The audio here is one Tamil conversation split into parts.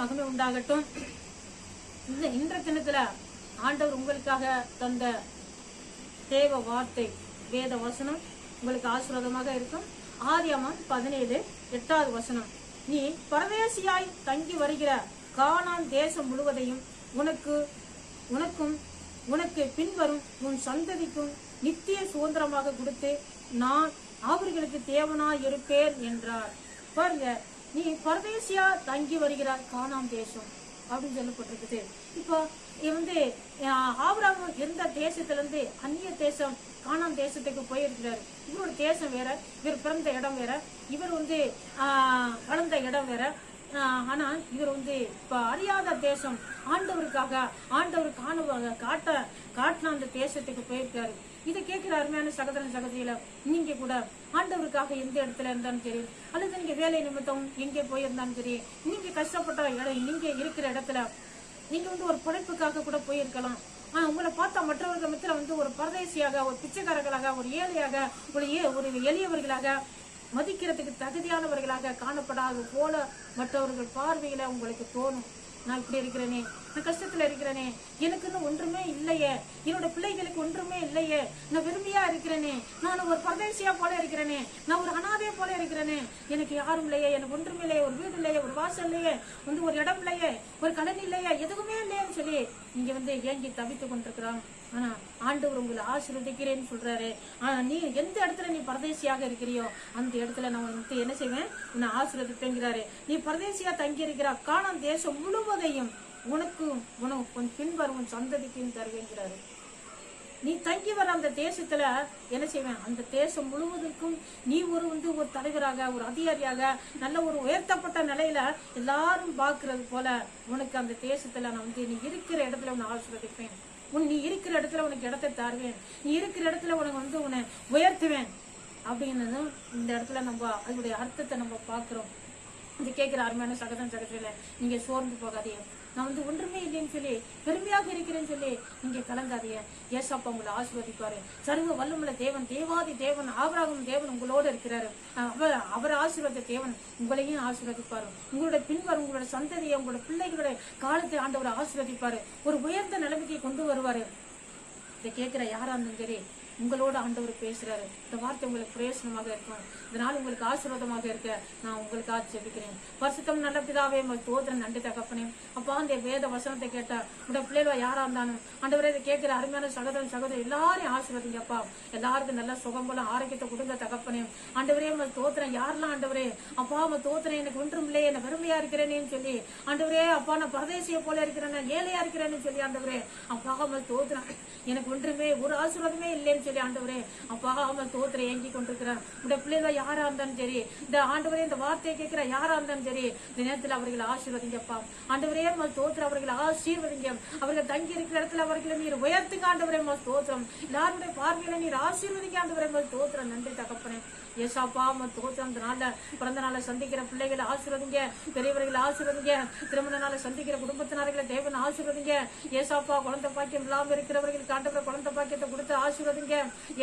மகிமை உண்டாகட்டும். இந்த இன்ற தினத்துல ஆண்டவர் உங்களுக்காக தந்த தேவ வார்த்தை வேத வசனம் உங்களுக்கு ஆசீர்வாதமாக இருக்கும். ஆரியமன் பதினேழு எட்டாவது வசனம். நீ பரதேசியாய் தங்கி வருகிற காணான் தேசம் முழுவதையும் உனக்கு உனக்கும் உனக்கு பின்வரும் உன் சந்ததிக்கும் நித்திய சுதந்திரமாக கொடுத்து நான் அவர்களுக்கு தேவனாய் இருப்பேன் என்றார். பாருங்க நீ பரதேசியா தங்கி வருகிறார் காணாம் தேசம் அப்படின்னு சொல்லப்பட்டிருக்குது இப்போ வந்து ஆஹ், எந்த இருந்த இருந்து அந்நிய தேசம் காணாம் தேசத்துக்கு போயிருக்கிறாரு. இவரோட தேசம் வேற இவர் பிறந்த இடம் வேற இவர் வந்து ஆஹ், வளர்ந்த இடம் வேற. ஆஹ், ஆனா இவர் வந்து இப்ப அறியாத தேசம். ஆண்டவருக்காக ஆண்டவர் காண காட்ட காட்டின அந்த தேசத்துக்கு போயிருக்காரு. இதை கேட்கிற அருமையான சகோதரன் சகோதரியில நீங்க கூட ஆண்டவருக்காக எந்த இடத்துல இருந்தாலும் சரி அல்லது நீங்க வேலை நிமித்தம் எங்கே போயிருந்தாலும் சரி நீங்க கஷ்டப்பட்ட இடம் நீங்க இருக்கிற இடத்துல நீங்க வந்து ஒரு பிழைப்புக்காக கூட போயிருக்கலாம். ஆனா உங்களை பார்த்தா மற்றவர்கள் மத்தியில வந்து ஒரு பரதேசியாக ஒரு பிச்சைக்காரர்களாக ஒரு ஏழையாக ஒரு ஏ ஒரு எளியவர்களாக மதிக்கிறதுக்கு தகுதியானவர்களாக காணப்படாது போல மற்றவர்கள் பார்வையில உங்களுக்கு தோணும். நான் இப்படி இருக்கிறேனே நான் கஷ்டத்துல இருக்கிறேனே. எனக்குன்னு ஒன்றுமே இல்லையே. என்னோட பிள்ளைகளுக்கு ஒன்றுமே இல்லையே. நான் விரும்பியா இருக்கிறேனே. நான் ஒரு பரதேசியா போல இருக்கிறேனே. நான் ஒரு அனாதைய போல இருக்கிறேனே. எனக்கு யாரும் இல்லையே. எனக்கு ஒன்றும் இல்லையே. ஒரு வீடு இல்லையே. ஒரு வாசல் இல்லையே. வந்து ஒரு இடம் இல்லையே. ஒரு கடன் இல்லையே. எதுவுமே இல்லையேன்னு சொல்லி இங்க வந்து ஏங்கி தவித்து கொண்டிருக்கிறான். ஆனா ஆண்டவர் உங்களை ஆசீர்வதிக்கிறேன்னு சொல்றாரு. ஆனா நீ எந்த இடத்துல நீ பரதேசியாக இருக்கிறியோ அந்த இடத்துல நான் உனக்கு என்ன செய்வேன்? உன்னை ஆசீர்வதிப்பேங்கிறாரு. நீ பரதேசியா தங்கி இருக்கிற காணம் தேசம் முழுவதையும் உனக்கு உனக்கு உன் பின்வரும் உன் சந்ததிக்கும் தருவேங்கிறாரு நீ தங்கி வர அந்த தேசத்துல என்ன செய்வேன்? அந்த தேசம் முழுவதற்கும் நீ ஒரு வந்து ஒரு தலைவராக ஒரு அதிகாரியாக நல்ல ஒரு உயர்த்தப்பட்ட நிலையில எல்லாரும் பார்க்கறது போல உனக்கு அந்த தேசத்துல நான் வந்து நீ இருக்கிற இடத்துல உன்னை ஆசிர்வதிப்பேன். உன் நீ இருக்கிற இடத்துல உனக்கு இடத்தை தருவேன். நீ இருக்கிற இடத்துல உனக்கு வந்து உன்னை உயர்த்துவேன். அப்படின்னதும் இந்த இடத்துல நம்ம அதனுடைய அர்த்தத்தை நம்ம பார்க்கிறோம். இது கேட்கிற அருமையான சகதன் சகத்தில நீங்க சோர்ந்து போகாதீங்க. நான் வந்து ஒன்றுமே இல்லைன்னு சொல்லி பெருமையாக இருக்கிறேன்னு சொல்லி நீங்க கலங்காதீங்க. ஏசப்பா உங்களை ஆசீர்வதிப்பாரு. சர்வ வல்லமுள்ள தேவன் தேவாதி தேவன் ஆபராகும் தேவன் உங்களோட இருக்கிறாரு. அவர் அவர் ஆசீர்வாத தேவன் உங்களையும் ஆசீர்வதிப்பாரு. உங்களோட பின்வரும் உங்களோட சந்ததியை உங்களோட பிள்ளைகளோட காலத்தை ஆண்டவர் ஆசீர்வதிப்பாரு. ஒரு உயர்ந்த நிலைமைக்கு கொண்டு வருவாரு. இதை கேட்கிற யாரா இருந்தாலும் சரி உங்களோட ஆண்டவர் பேசுறாரு. இந்த வார்த்தை உங்களுக்கு பிரயோசனமாக இருக்கும். இதனால் உங்களுக்கு ஆசீர்வாதமாக இருக்க நான் உங்களுக்காக ஜெபிக்கிறேன். வருஷத்தம் நல்ல பிதாவே உங்கள் தோத்திரம் நன்றி தகப்பனே. அப்பா அந்த வேத வசனத்தை கேட்டா உங்களோட பிள்ளைகள் யாரா இருந்தாலும் ஆண்டவரே இதை கேட்கிற அருமையான சகோதரன் சகோதரி எல்லாரையும் ஆசீர்வதிங்கப்பா எல்லாருக்கும் நல்ல சுகம் போல ஆரோக்கியத்தை கொடுங்க தகப்பனே. ஆண்டவரே உங்கள் தோத்திரம் யாரெல்லாம் ஆண்டவரே? அப்பா உங்கள் தோத்திரம் எனக்கு ஒன்றும் இல்லையே என்ன வெறுமையா இருக்கிறேனேன்னு சொல்லி. ஆண்டவரே அப்பா நான் பரதேசிய போல இருக்கிறேன் ஏழையா இருக்கிறேன்னு சொல்லி ஆண்டவரே. அப்பா உங்கள் தோத்திரம் எனக்கு ஒன்றுமே ஒரு ஆசீர்வாதமே இல்லைன்னு சொல்லி ஆண்டவரே அப்பா அவன் தோத்திர ஏங்கி கொண்டிருக்கிறார். இந்த பிள்ளைகள் யாரா இருந்தாலும் சரி இந்த ஆண்டவரே இந்த வார்த்தையை கேட்கிற யாரா இருந்தாலும் சரி இந்த நேரத்தில் அவர்களை ஆசீர்வதிங்கப்பா ஆண்டவரே உங்கள் தோத்திர அவர்களை ஆசீர்வதிங்க. அவர்கள் தங்கி இருக்கிற இடத்துல அவர்களை நீர் உயர்த்துங்க ஆண்டவரே உங்கள் தோத்திரம் எல்லாருடைய பார்வையில நீர் ஆசீர்வதிங்க ஆண்டவரே உங்கள் தோத்திரம் நன்றி தகப்பனே. ஏசாப்பா உங்க தோத்திரம் அந்த நாள்ல பிறந்த நாளை சந்திக்கிற பிள்ளைகளை ஆசீர்வதிங்க. பெரியவர்களை ஆசீர்வதிங்க. திருமண நாளை சந்திக்கிற குடும்பத்தினர்களை தேவன் ஆசீர்வதிங்க. ஏசாப்பா குழந்தை பாக்கியம் இல்லாம இருக்கிறவர்களுக்கு ஆண்டவர் குழந்தை பாக்கியத்தை கொடுத்து ஆசீர்வதிங்க.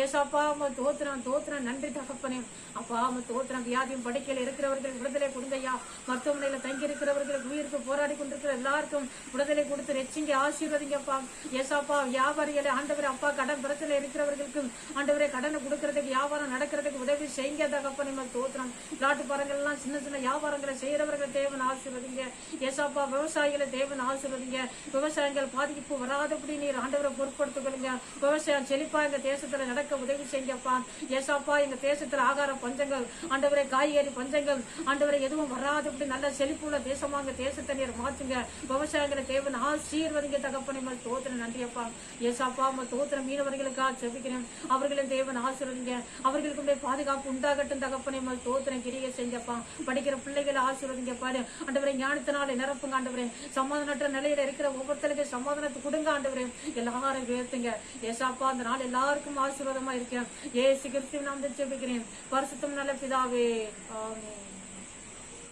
ஏசாப்பா உங்க தோத்திரம் தோத்திரம் நன்றி தகப்பனே. அப்பா உங்க தோத்திரம் வியாதியும் படுக்கையில் இருக்கிறவர்கள் விடுதலை கொடுங்கய்யா. மருத்துவமனையில தங்கி இருக்கிறவர்கள் உயிருக்கு போராடி கொண்டிருக்கிற எல்லாருக்கும் விடுதலை கொடுத்து ரெச்சிங்க ஆசீர்வதிங்கப்பா. ஏசாப்பா வியாபாரிகளை ஆண்டவர் அப்பா கடன் பிரச்சனை இருக்கிறவர்களுக்கும் ஆண்டவரே கடனை கொடுக்கறதுக்கு வியாபாரம் நடக்கிறதுக்கு உதவி செய்யுங்க தகப்பனே. உங்க தோத்திரம் பிளாட்டு பாருங்கள் எல்லாம் சின்ன சின்ன வியாபாரங்களை செய்யறவர்கள் தேவன் ஆசீர்வதிங்க. ஏசாப்பா விவசாயிகளை தேவன் ஆசீர்வதிங்க. விவசாயிகள் பாதிப்பு வராதபடி நீர் ஆண்டவரை பொறுப்படுத்திக் கொள்ளுங்க விவசாயம் செழிப்பா இந்த எங்க தேசத்துல நடக்க உதவி செய்யுங்கப்பா ஏசாப்பா எங்க தேசத்துல ஆகார பஞ்சங்கள் ஆண்டவரை காய்கறி பஞ்சங்கள் ஆண்டவரை எதுவும் வராதபடி நல்ல செழிப்புள்ள தேசமா எங்க தேசத்தை நீர் மாற்றுங்க விவசாயங்களை தேவன் ஆசீர்வதிங்க தகப்பனை மேல் தோத்திரம் நன்றியப்பா. ஏசாப்பா உங்க தோத்திரம் மீனவர்களுக்காக செபிக்கிறேன். அவர்களின் தேவன் ஆசீர்வதிங்க. அவர்களுக்கு பாதுகாப்பு உண்டாகட்டும் தகப்பனை மேல் தோத்திரம் கிரிய செஞ்சப்பா. படிக்கிற பிள்ளைகளை ஆசீர்வதிங்க பாரு. ஆண்டவரை ஞானத்தினால நிரப்புங்க ஆண்டவரே. சமாதானற்ற நிலையில இருக்கிற ஒவ்வொருத்தருக்கும் சமாதானத்தை கொடுங்க ஆண்டவரே. எல்லாரும் உயர்த்துங்க. ஏசாப்பா அந்த நாள் எல்லாருக்கும் ஆசீர்வாதமா இருக்கேன் ஏசு கிறிஸ்துவின் நாம் ஜெபிக்கிறேன். பரிசுத்தம் நல்ல பிதாவே ஆமே